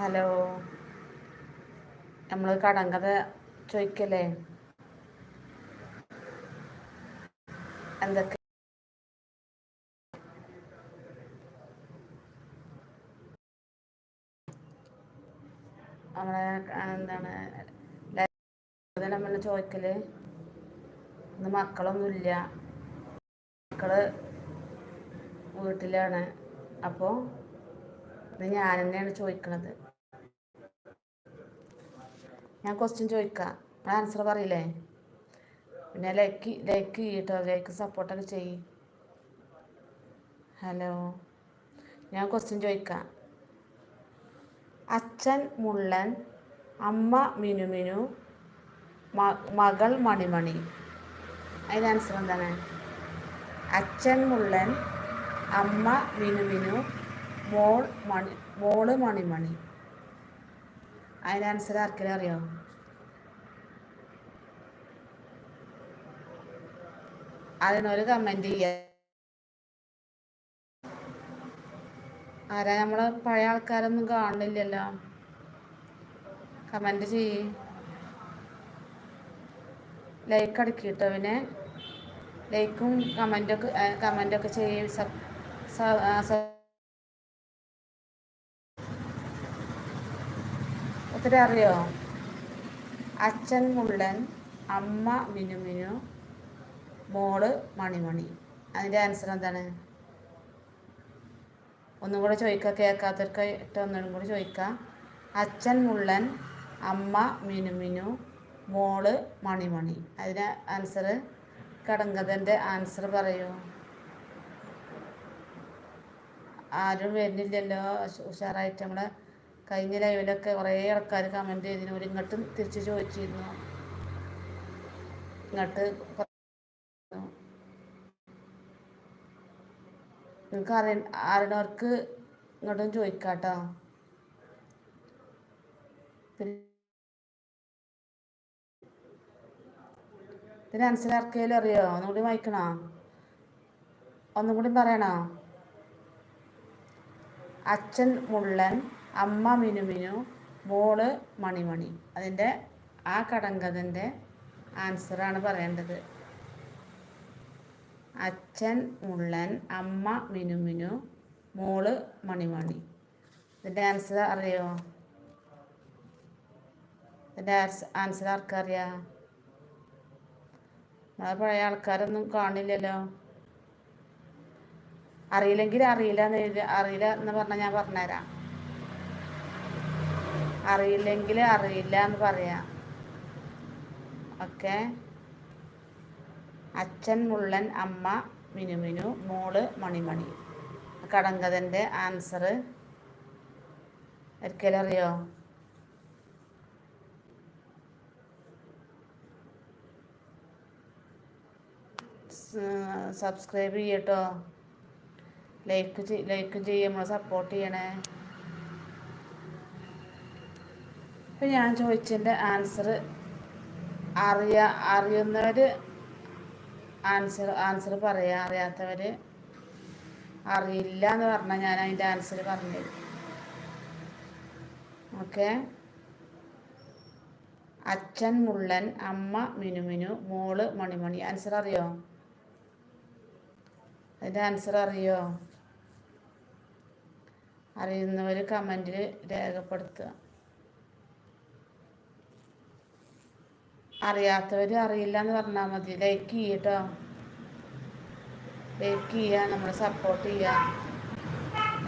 Hello. നമ്മൾ കടങ്കഥ ചോദിക്കല്ലേ എന്തൊക്കെ? നമ്മളെ എന്താണ് നമ്മൾ ചോദിക്കൽ ഇന്ന് മക്കളൊന്നുമില്ല മക്കൾ വീട്ടിലാണ്. അപ്പോൾ ഇത് ഞാൻ തന്നെയാണ് ചോദിക്കണത് ഞാൻ ക്വസ്റ്റ്യൻ ചോദിക്കാം. ആൻസർ പറയില്ലേ? പിന്നെ ലൈക്ക് ലൈക്ക് ചെയ്യട്ടോ. ലൈക്ക് സപ്പോർട്ടൊക്കെ ചെയ്യ്. ഹലോ ഞാൻ ക്വസ്റ്റ്യൻ ചോദിക്കാം. അച്ഛൻ മുള്ളൻ അമ്മ മിനു മിനു മകൾ മണിമണി അതിന് ആൻസർ എന്താണ്? അച്ഛൻ മുള്ളൻ അമ്മ മിനു മിനു മോൾ മണി മോൾ മണിമണി അതിന് ആൻസർ ആർക്കെങ്കിലും അറിയോ? അതിനൊരു കമന്റ് ചെയ്യാ? ആരാ നമ്മളെ പഴയ ആൾക്കാരൊന്നും കാണുന്നില്ലല്ലോ? കമന്റ് ചെയ്യ്. ലൈക്ക് അടിക്കിട്ടോ പിന്നെ? ലൈക്കും കമന്റൊക്കെ കമന്റൊക്കെ ചെയ്യും. സബ് ഒത്തിരി അറിയോ? അച്ഛൻ മുള്ളൻ അമ്മ മിനുമിനു മോൾ മണിമണി അതിന്റെ ആൻസർ എന്താണ്? ഒന്നും കൂടെ ചോദിക്കുക കേൾക്കാത്തവർക്കായിട്ട് ഒന്നും കൂടെ ചോദിക്കാം. അച്ഛൻ മുള്ളൻ അമ്മ മിനുമിനു മോൾ മണിമണി അതിന് ആൻസർ കടങ്കഥന്റെ ആൻസർ പറയൂ. ആരും വരുന്നില്ലല്ലോ. ഉഷാറായിട്ട് നമ്മളെ കഴിഞ്ഞ ലൈവിലൊക്കെ കുറേ ആൾക്കാർ കമന്റ് ചെയ്തിരുന്നു. ഒരു ഇങ്ങോട്ടും തിരിച്ച് ചോദിച്ചിരുന്നു. ഇങ്ങോട്ട് നിങ്ങൾക്ക് അറിയ അറിയണവർക്ക് ഇങ്ങോട്ടും ചോദിക്കാട്ടോ. പിന്നെ അൻസർ ആർക്കെങ്കിലും അറിയോ? ഒന്നും കൂടി വായിക്കണോ ഒന്നും കൂടി പറയണോ? അച്ഛൻ മുള്ളൻ അമ്മ മിനു മിനു മോൾ മണിമണി അതിന്റെ ആ കടങ്കഥന്റെ ആൻസറാണ് പറയേണ്ടത്. അച്ഛൻ മുള്ളൻ അമ്മ മിനുമിനു മോൾ മണിമണി ഇതിന്റെ ആൻസർ അറിയോ? ഇതിന്റെ ആൻസർ ആർക്കറിയാം നമ്മളെ പഴയ ആൾക്കാരൊന്നും കാണില്ലല്ലോ. അറിയില്ലെങ്കിൽ അറിയില്ല അറിയില്ല എന്ന് പറഞ്ഞാൽ ഞാൻ പറഞ്ഞുതരാം. അറിയില്ലെങ്കിൽ അറിയില്ല എന്ന് പറയാം. ഓക്കെ. അച്ഛൻ മുള്ളൻ അമ്മ മിനുമിനു മോൾ മണിമണി. കടങ്കഥന്റെ ആൻസർ. ഒരിക്കലും അറിയോ? സബ്സ്ക്രൈബ് ചെയ്യട്ടോ. ലൈക്ക് ലൈക്ക് ചെയ്യുമ്പോൾ സപ്പോർട്ട് ചെയ്യണേ. ഇപ്പം ഞാൻ ചോദിച്ചതിന്റെ ആൻസർ അറിയ അറിയുന്നവർ ആൻസർ ആൻസർ പറയുക അറിയാത്തവർ അറിയില്ല എന്ന് പറഞ്ഞാൽ ഞാൻ അതിന്റെ ആൻസർ പറഞ്ഞു ഓക്കെ അച്ഛൻ മുള്ളൻ അമ്മ മിനുമിനു മോൾ മണിമണി ആൻസർ അറിയോ? അതിന്റെ ആൻസർ അറിയോ? അറിയുന്നവർ കമന്റിൽ രേഖപ്പെടുത്തുക. അറിയാത്തവർ അറിയില്ല എന്ന് പറഞ്ഞാൽ മതി. ലൈക്ക് ചെയ്യട്ടോ. ലൈക്ക് ചെയ്യുക നമ്മളെ സപ്പോർട്ട് ചെയ്യുക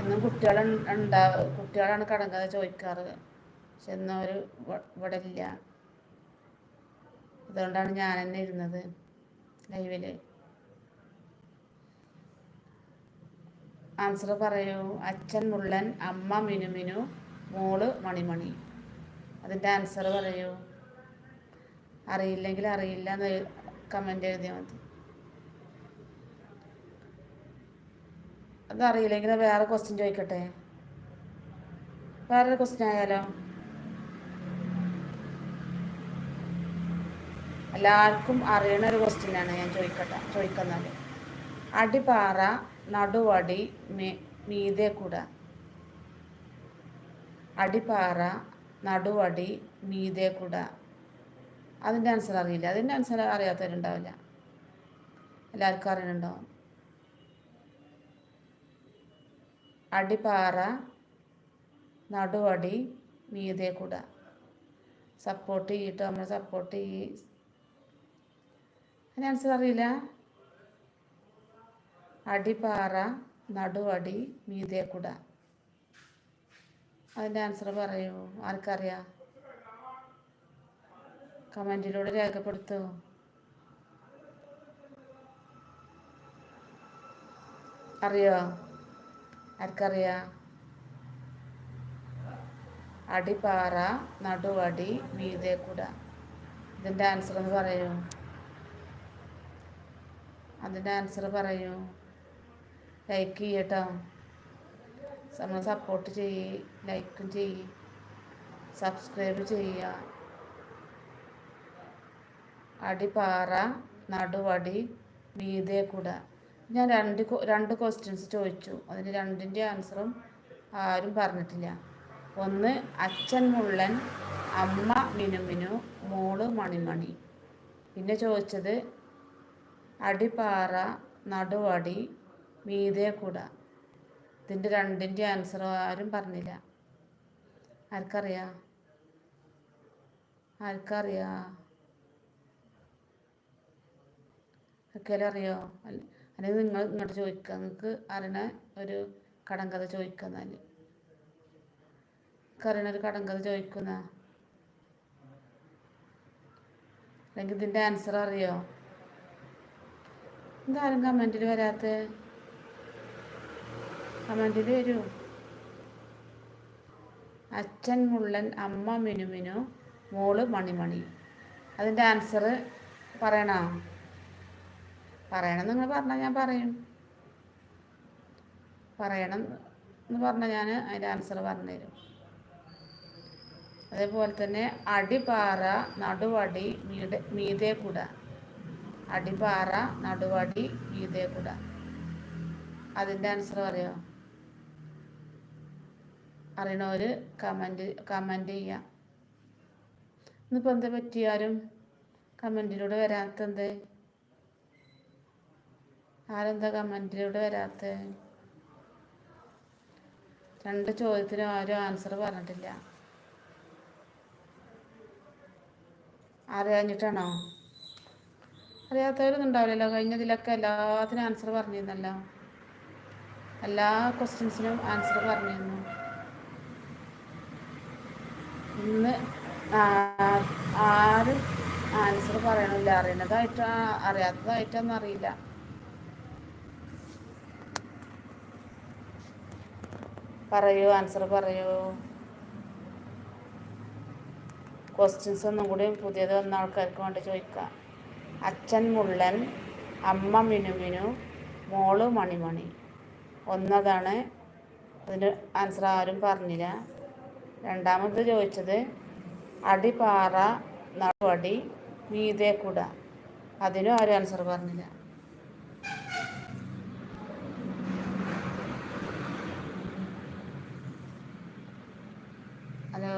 എന്നും കുട്ടികൾ ഉണ്ടാവും കുട്ടികളാണ് കടങ്കഥ ചോദിക്കാറ്. പക്ഷെ എന്നും അവർ ഇവിടെ ഇല്ല. അതുകൊണ്ടാണ് ഞാൻ തന്നെ ഇരുന്നത് ലൈവിൽ ആൻസർ പറയൂ. അച്ഛൻ മുള്ളൻ അമ്മ മിനുമിനു മോൾ മണിമണി. അതിന്റെ ആൻസർ പറയൂ. അറിയില്ലെങ്കിൽ അറിയില്ല എന്ന് കമന്റ് എഴുതിയാൽ മതി. അതറിയില്ലെങ്കിൽ വേറെ ക്വസ്റ്റ്യൻ ചോദിക്കട്ടെ വേറൊരു ക്വസ്റ്റ്യൻ ആയാലോ? എല്ലാവർക്കും അറിയണ ഒരു ക്വസ്റ്റ്യനാണ് ഞാൻ ചോദിക്കട്ടെ ചോദിക്കുന്നത് അടിപാറ നടുവടി മീതെ കൂട. അടിപാറ നടുവടി മീതെ കുട. അതിന്റെ ആൻസർ അറിയില്ല. അതിന്റെ ആൻസർ അറിയാത്തവരുണ്ടാവില്ല. എല്ലാവർക്കും അറിയണുണ്ടോ അടിപ്പാറ നടുവടി മീതെ കൂട സപ്പോർട്ട് ചെയ്യട്ടോ നമ്മൾ സപ്പോർട്ട് ചെയ്യ് അതിന് ആൻസർ അറിയില്ല. അടിപ്പാറ നടുവടി മീതെ കൂട അതിന്റെ ആൻസർ പറയൂ. ആർക്കറിയാം? കമന്റിലൂടെ രേഖപ്പെടുത്തൂ. അറിയോ? ആർക്കറിയാ? അടിപ്പാറ നടുവടി മീതെ കുട ഇതിന്റെ ആൻസർ എന്ന് പറയൂ. അതിന്റെ ആൻസർ പറയൂ. ലൈക്ക് ചെയ്യട്ടോ. നമ്മൾ സപ്പോർട്ട് ചെയ്യ് ലൈക്കും ചെയ്യ്. സബ്സ്ക്രൈബ് ചെയ്യുക. അടിപ്പാറ നടുവടി വീതേക്കുട കുട. ഞാൻ രണ്ട് രണ്ട് ക്വസ്റ്റ്യൻസ് ചോദിച്ചു. അതിന് രണ്ടിന്റെ ആൻസറും ആരും പറഞ്ഞിട്ടില്ല. ഒന്ന് അച്ഛൻ മുള്ളൻ അമ്മ മിനുമിനു മോൾ മണിമണി. പിന്നെ ചോദിച്ചത് അടിപ്പാറ നടുവടി മീതെ കൂട. ഇതിന്റെ രണ്ടിന്റെ ആൻസർ ആരും പറഞ്ഞില്ല. ആർക്കറിയാ? ആർക്കറിയാ? ആർക്കെങ്കിലും അറിയോ? അല്ലെങ്കിൽ നിങ്ങൾ ഇങ്ങോട്ട് ചോദിക്കുക നിങ്ങൾക്ക് അറിയണ ഒരു കടങ്കഥ ചോദിക്കുക എന്നാൽ അറിയണ ഒരു കടങ്കഥ ചോദിക്കുന്ന അല്ലെങ്കിൽ ഇതിന്റെ ആൻസർ അറിയോ? എന്താരും കമന്റിൽ വരാത്ത. കമന്റിൽ വരൂ. അച്ഛൻ മുള്ളൻ അമ്മ മിനുമിനു മോൾ മണിമണി. അതിന്റെ ആൻസർ പറയണോ? പറയണം നിങ്ങൾ പറഞ്ഞാൽ ഞാൻ പറയും. പറയണം എന്ന് പറഞ്ഞാൽ ഞാൻ അതിന്റെ ആൻസർ പറഞ്ഞുതരും. അതേപോലെ തന്നെ അടിപാറ നടുവടി മീതെ കൂട അടിപാറ നടുവടി കുട അതിന്റെ ആൻസർ പറയോ? അറിയണവർ കമന്റ് കമന്റ് ചെയ്യാം. ഇന്നിപ്പോൾ എന്താ പറ്റിയാലും കമന്റിലൂടെ വരാത്തത് ആരെന്താ കമന്റിലൂടെ വരാത്ത? രണ്ട് ചോദ്യത്തിനും ആരും ആൻസർ പറഞ്ഞിട്ടില്ല. അറിയാഞ്ഞിട്ടാണോ? അറിയാത്തവരൊന്നും ഉണ്ടാവില്ലല്ലോ. കഴിഞ്ഞതിലൊക്കെ എല്ലാത്തിനും ആൻസർ പറഞ്ഞിരുന്നല്ലോ. എല്ലാ ക്വസ്റ്റ്യൻസിനും ആൻസർ പറഞ്ഞിരുന്നു. ഇന്ന് ആരും ആൻസർ പറയണില്ല. അറിയണതായിട്ടാ അറിയാത്തതായിട്ടൊന്നും അറിയില്ല. പറയൂ ആൻസർ പറയൂ. ക്വസ്റ്റ്യൻസ് ഒന്നും കൂടി പുതിയത് വന്ന ആൾക്കാർക്ക് വേണ്ടി ചോദിക്കാം. അച്ഛൻ മുള്ളൻ അമ്മ മിനു മിനു മോൾ മണിമണി ഒന്നതാണ് അതിന്റെ ആൻസർ ആരും പറഞ്ഞില്ല. രണ്ടാമത് ചോദിച്ചത് അടിപാറ നടുവടി മീതേക്കുട കുട. അതിനും ആരും ആൻസർ പറഞ്ഞില്ല ഹലോ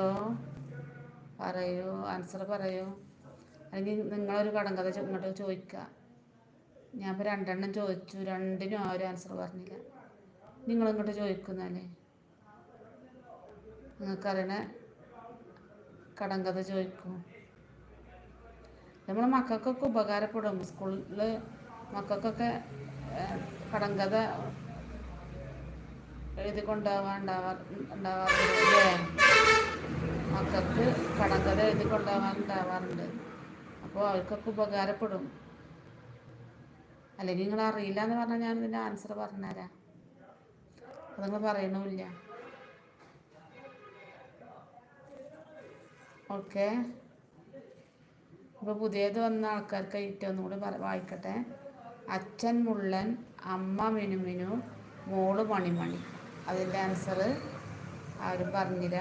പറയൂ ആൻസർ പറയൂ. അല്ലെങ്കിൽ നിങ്ങളൊരു കടങ്കഥ ഇങ്ങോട്ട് ചോദിക്കുക ഞാൻ ഇപ്പോൾ രണ്ടെണ്ണം ചോദിച്ചു രണ്ടിനും ആ ഒരു ആൻസർ പറഞ്ഞില്ല. നിങ്ങളിങ്ങോട്ട് ചോദിക്കുന്നല്ലേ നിങ്ങൾക്കറിയണ? കടങ്കഥ ചോദിക്കും. നമ്മളെ മക്കൾക്കൊക്കെ ഉപകാരപ്പെടും. സ്കൂളിൽ മക്കൾക്കൊക്കെ കടങ്കഥ എഴുതി കൊണ്ടുപോകാൻ ഉണ്ടാവാറുണ്ട്. മക്കൾക്ക് കടങ്കഥ എഴുതി കൊണ്ടുപോകാൻ ഉണ്ടാവാറുണ്ട് അപ്പോൾ അവർക്കൊക്കെ ഉപകാരപ്പെടും. അല്ലെങ്കിൽ നിങ്ങൾ അറിയില്ല എന്ന് പറഞ്ഞാൽ ഞാൻ ഇതിന്റെ ആൻസർ പറഞ്ഞുതരാം. അത് നിങ്ങൾ പറയണമില്ല ഓക്കെ ഇപ്പോൾ പുതിയത് വന്ന ആൾക്കാർക്ക് ഏറ്റവും കൂടി വായിക്കട്ടെ. അച്ഛൻ മുള്ളൻ അമ്മ മിനുമിനു മോൾ മണിമണി. അതിന്റെ ആൻസർ ആരും പറഞ്ഞില്ല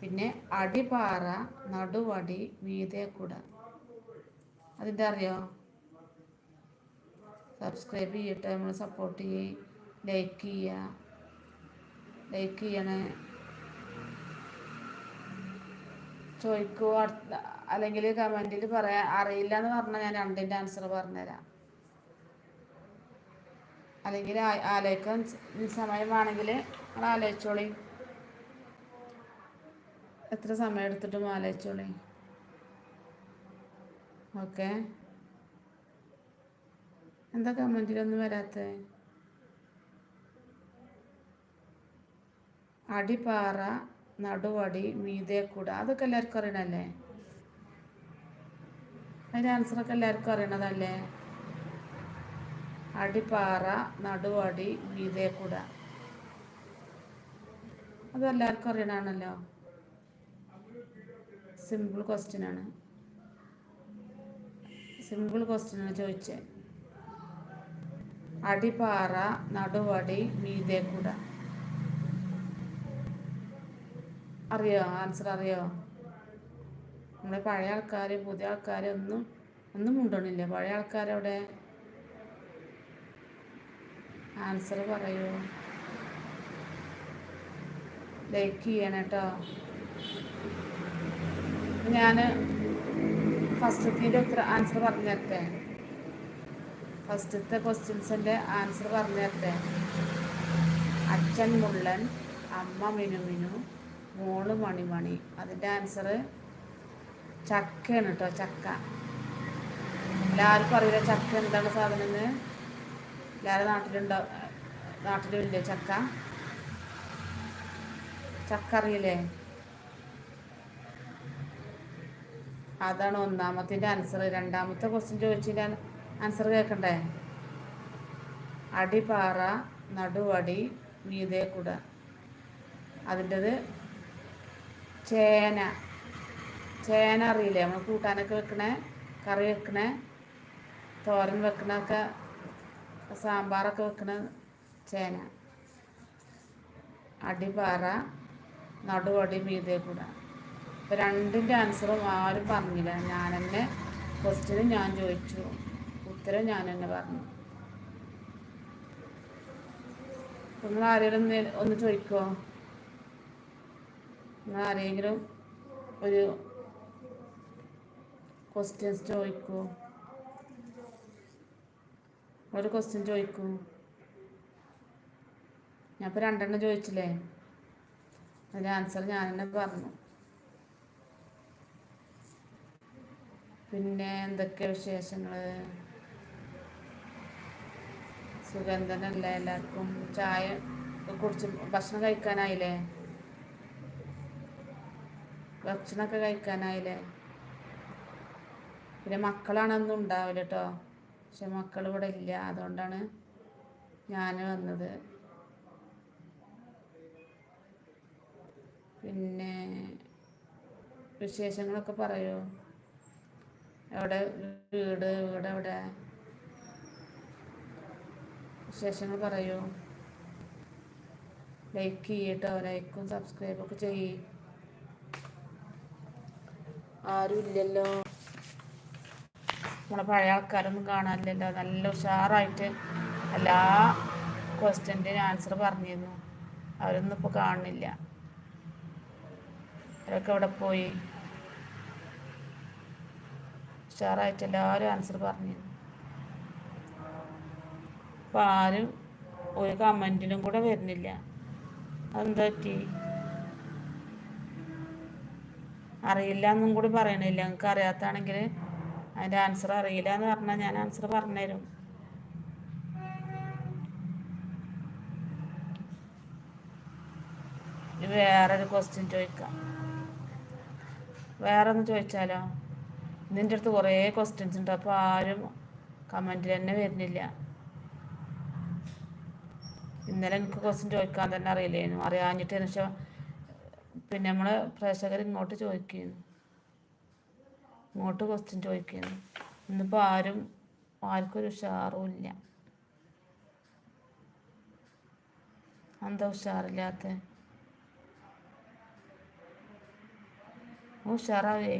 പിന്നെ അടിപാറ നടുവടി വീതേക്കുട. കുട അതിന്റെ അറിയോ സബ്സ്ക്രൈബ് ചെയ്യട്ടെ നമ്മൾ സപ്പോർട്ട് ചെയ്യ്. ലൈക്ക് ചെയ്യുക ലൈക്ക് ചെയ്യണേ. ചോദിക്കൂ അടുത്ത അല്ലെങ്കിൽ കമന്റിൽ പറയാ അറിയില്ല എന്ന് പറഞ്ഞാൽ ഞാൻ രണ്ടിന്റെ ആൻസർ പറഞ്ഞുതരാം. അല്ലെങ്കിൽ ആലോചിക്കാൻ സമയമാണെങ്കിൽ നമ്മൾ ആലോചിച്ചോളി. എത്ര സമയം എടുത്തിട്ടും ആലോചിച്ചോളി ഓക്കെ. എന്താ കമന്റിലൊന്നും വരാത്തത് അടിപ്പാറ നടുവടി മീതേക്കൂട അതൊക്കെ എല്ലാവർക്കും അറിയണല്ലേ അതിന്റെ ആൻസറൊക്കെ എല്ലാവർക്കും അറിയണതല്ലേ? അടിപ്പാറ നടുവടി മീതേക്കൂട. അതെല്ലാവർക്കും അറിയണമാണല്ലോ സിമ്പിൾ ക്വസ്റ്റ്യൻ ആണ്. സിമ്പിൾ ക്വസ്റ്റ്യൻ ആണ് ചോദിച്ചത് അടിപ്പാറ നടുവടി മീതേക്കൂട. അറിയോ? ആൻസർ അറിയോ? നമ്മുടെ പഴയ ആൾക്കാർ പുതിയ ആൾക്കാർ ഒന്നും ഒന്നും മുണ്ടണില്ല. പഴയ ആൾക്കാരവിടെ? ആൻസർ പറയൂ. ലൈക്ക് ചെയ്യണം കേട്ടോ. ഞാൻ ഫസ്റ്റത്തിന്റെ ഉത്തര ആൻസർ പറഞ്ഞു തരട്ടെ? ഫസ്റ്റത്തെ ക്വസ്റ്റ്യൻസിന്റെ ആൻസർ പറഞ്ഞു തരട്ടെ? അച്ഛൻ മുള്ളൻ അമ്മ മിനുമിനു മോൾ മണിമണി അതിന്റെ ആൻസർ ചക്കയാണ് കേട്ടോ ചക്ക. എല്ലാവർക്കും അറിയില്ല ചക്ക എന്താണ് സാധനം എന്ന് എല്ലാവരും നാട്ടിലുണ്ടോ നാട്ടിലുമില്ലേ ചക്ക? ചക്ക അറിയില്ലേ? അതാണ് ഒന്നാമത്തിന്റെ ആൻസർ രണ്ടാമത്തെ ക്വസ്റ്റ്യൻ ചോദിച്ചിട്ട് ആൻസർ കേൾക്കണ്ടേ? അടിപാറ നടുവടി മീതേ കുട അതിന്റെത് ചേന. ചേന അറിയില്ലേ? നമ്മൾ കൂട്ടാനൊക്കെ വെക്കണേ കറി വെക്കണേ തോരൻ വെക്കണൊക്കെ സാമ്പാറൊക്കെ വെക്കണ ചേന. അടിപാറ നടുവടി മീതേ ഇപ്പം രണ്ടിന്റെ ആൻസറും ആരും പറഞ്ഞില്ല. ഞാൻ തന്നെ ക്വസ്റ്റ്യനും ഞാൻ ചോദിച്ചു. ഉത്തരം ഞാൻ തന്നെ പറഞ്ഞു നിങ്ങൾ ആരെങ്കിലും ഒന്ന് ചോദിക്കോ? ചോദിക്കുമോ നിങ്ങൾ ആരെങ്കിലും ഒരു ക്വസ്റ്റ്യൻസ് ചോദിക്കൂ? ഒരു ക്വസ്റ്റ്യൻ ചോദിക്കൂ? ഞാൻ ഇപ്പോൾ രണ്ടെണ്ണം ചോദിച്ചില്ലേ? അതിന്റെ ആൻസർ ഞാൻ തന്നെ പറഞ്ഞു. പിന്നെ എന്തൊക്കെ വിശേഷങ്ങൾ സുഖം തന്നെയല്ലേ എല്ലാവർക്കും ചായ കുറച്ച് ഭക്ഷണം കഴിക്കാനായില്ലേ? ഭക്ഷണമൊക്കെ കഴിക്കാനായില്ലേ? പിന്നെ മക്കളാണെന്നും ഉണ്ടാവില്ല കേട്ടോ പക്ഷെ മക്കൾ ഇവിടെ ഇല്ല. അതുകൊണ്ടാണ് ഞാൻ വന്നത്. പിന്നെ വിശേഷങ്ങളൊക്കെ പറയൂ? എവിടെ വീട് വീട് എവിടെ? വിശേഷങ്ങൾ പറയൂ. ലൈക്ക് ചെയ്യട്ടോ ലൈക്കും സബ്സ്ക്രൈബ് ഒക്കെ ചെയ്യ്. ആരും ഇല്ലല്ലോ. നമ്മളെ പഴയ ആൾക്കാരൊന്നും കാണാനില്ലല്ലോ. നല്ല ഉഷാറായിട്ട് എല്ലാ ക്വസ്റ്റ്യന്റെയും ആൻസർ പറഞ്ഞിരുന്നു. അവരൊന്നും ഇപ്പോൾ കാണുന്നില്ല. അവരൊക്കെ ഇവിടെ പോയി? ഉഷാറായിട്ട് എല്ലാവരും ആൻസർ പറഞ്ഞിരുന്നു. അപ്പോൾ ആരും ഒരു കമന്റിലും കൂടെ വരുന്നില്ല. അതെന്താ പറ്റി അറിയില്ല എന്നും കൂടി പറയണില്ല. നിങ്ങൾക്ക് അറിയാത്താണെങ്കിൽ അതിന്റെ ആൻസർ അറിയില്ല എന്ന് പറഞ്ഞാൽ ഞാൻ ആൻസർ പറഞ്ഞുതരും. വേറൊരു ക്വസ്റ്റ്യൻ ചോദിക്കാം. വേറെ ഒന്ന് ചോദിച്ചാലോ? ഇതിന്റെ അടുത്ത് കുറേ ക്വസ്റ്റ്യൻസ് ഉണ്ട്. അപ്പോൾ ആരും കമന്റിൽ തന്നെ വരുന്നില്ല. ഇന്നലെ എനിക്ക് ക്വസ്റ്റ്യൻ ചോദിക്കാൻ തന്നെ അറിയില്ലായിരുന്നു. അറിയാഞ്ഞിട്ട് വെച്ചാൽ പിന്നെ നമ്മൾ പ്രേക്ഷകർ ഇങ്ങോട്ട് ചോദിക്കുന്നു. ഇങ്ങോട്ട് ക്വസ്റ്റ്യൻ ചോദിക്കുന്നു. ഇന്നിപ്പോൾ ആരും ആർക്കൊരു ഉഷാറും ഇല്ല. എന്താ ഉഷാറില്ലാത്ത? ഉഷാറാവേ.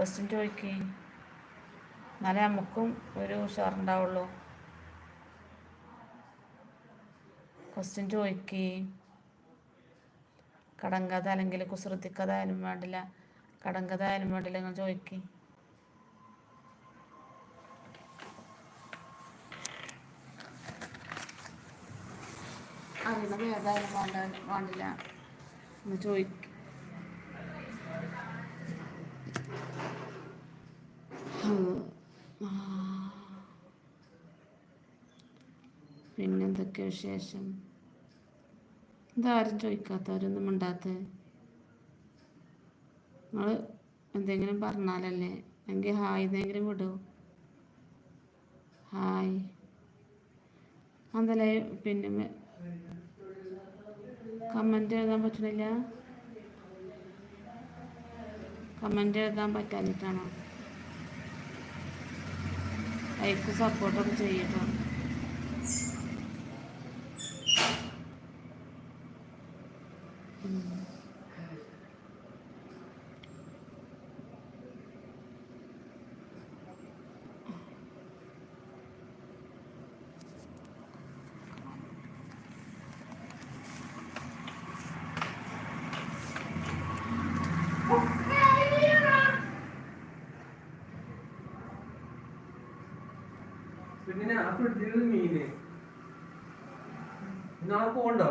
ക്വസ്റ്റ്യൻ ചോദിക്കേ എന്നാലേ നമുക്കും ഒരു ഉഷാറുണ്ടാവുള്ളൂ. ക്വസ്റ്റ്യൻ ചോദിക്കേ കടങ്കഥ അല്ലെങ്കിൽ കുസൃതിക്കഥ ആയാലും വേണ്ടില്ല. കടങ്കഥ ആയാലും വേണ്ടില്ല നിങ്ങൾ ചോദിക്കേ അറിയണത് ഏതായാലും വേണ്ട വേണ്ടില്ല ഒന്ന് ചോദിക്ക് പിന്നെന്തൊക്കെ വിശേഷം? ഇതാരും ചോദിക്കാത്തവരൊന്നും ഉണ്ടാത്ത നിങ്ങൾ എന്തെങ്കിലും പറഞ്ഞാലല്ലേ എങ്കിൽ ഹായ് എന്തെങ്കിലും വിടൂ. ഹായ്. അതല്ലേ പിന്നെ കമന്റ് എഴുതാൻ പറ്റണില്ല? കമന്റ് എഴുതാൻ പറ്റാഞ്ഞിട്ടാണോ? ലൈക്ക് സപ്പോർട്ടൊക്കെ ചെയ്യട്ടോ. ഫ്രിഡ്ജിൽ മീന്. നാളെ പോകണ്ടോ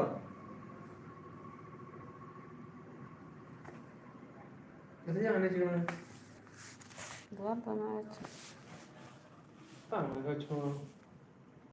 ഇത് ഞാൻ ചെയ്യണേ ഇത് വർത്തമാനം വെച്ചു. അങ്ങനെ വെച്ചോ